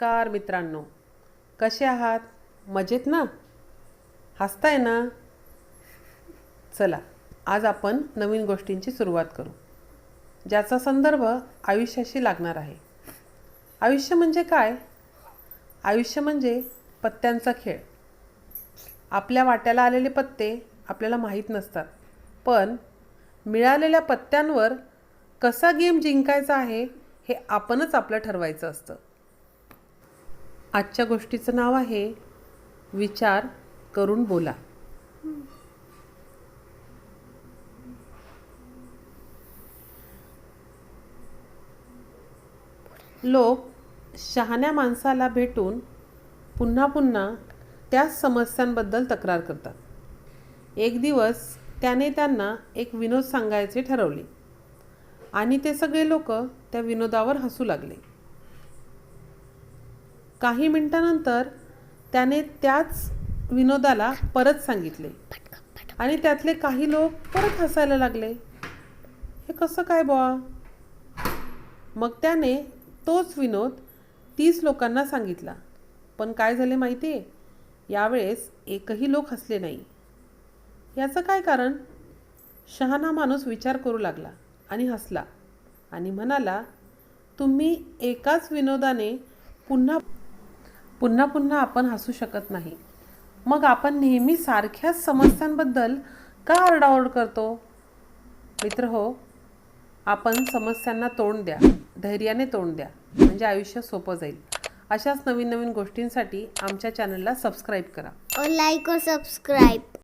नमस्कार मित्रांनो. कसे आहात? मजेत ना? हसताय ना? चला आज आपण नवीन गोष्टींची सुरुवात करू. ज्याचा संदर्भ आयुष्याशी लागणार आहे. आयुष्य म्हणजे काय? आयुष्य म्हणजे पत्त्यांचा खेळ. आपल्या वाट्याला आलेले पत्ते आपल्याला माहीत नसतात. पण मिळालेल्या पत्त्यांवर कसा गेम जिंकायचा आहे हे आपणच आपलं ठरवायचं असतं. आजच्या गोष्टीचं नाव आहे विचार करून बोला. लोक शहाण्या माणसाला भेटून पुन्हा पुन्हा त्याच समस्यांबद्दल तक्रार करतात. एक दिवस त्याने त्यांना एक विनोद सांगायचे ठरवले आणि ते सगळे लोक त्या विनोदावर हसू लागले. काही मिनिटानंतर त्याने त्याच विनोदाला परत सांगितले. आणि त्यातले काही लोक परत हसायला लागले. हे कसं काय बुवा? मग त्याने तोच विनोद तीस लोकांना सांगितला. पण काय झाले माहिती आहे यावेळेस एकही लोक हसले नाही. याचं काय कारण? शहाणा माणूस विचार करू लागला आणि हसला आणि म्हणाला तुम्ही एकाच विनोदाने पुन्हा पुन्हा पुन्हा आपण हसू शकत नाही. मग आपण नेहमी सारख्याच समस्यांबद्दल का आरडाओरड करतो? मित्र हो आपण समस्यांना तोंड द्या धैर्याने तोंड द्या म्हणजे आयुष्य सोपं जाईल. अशाच नवीन नवीन गोष्टींसाठी आमच्या चॅनलला सबस्क्राईब करा. Like subscribe.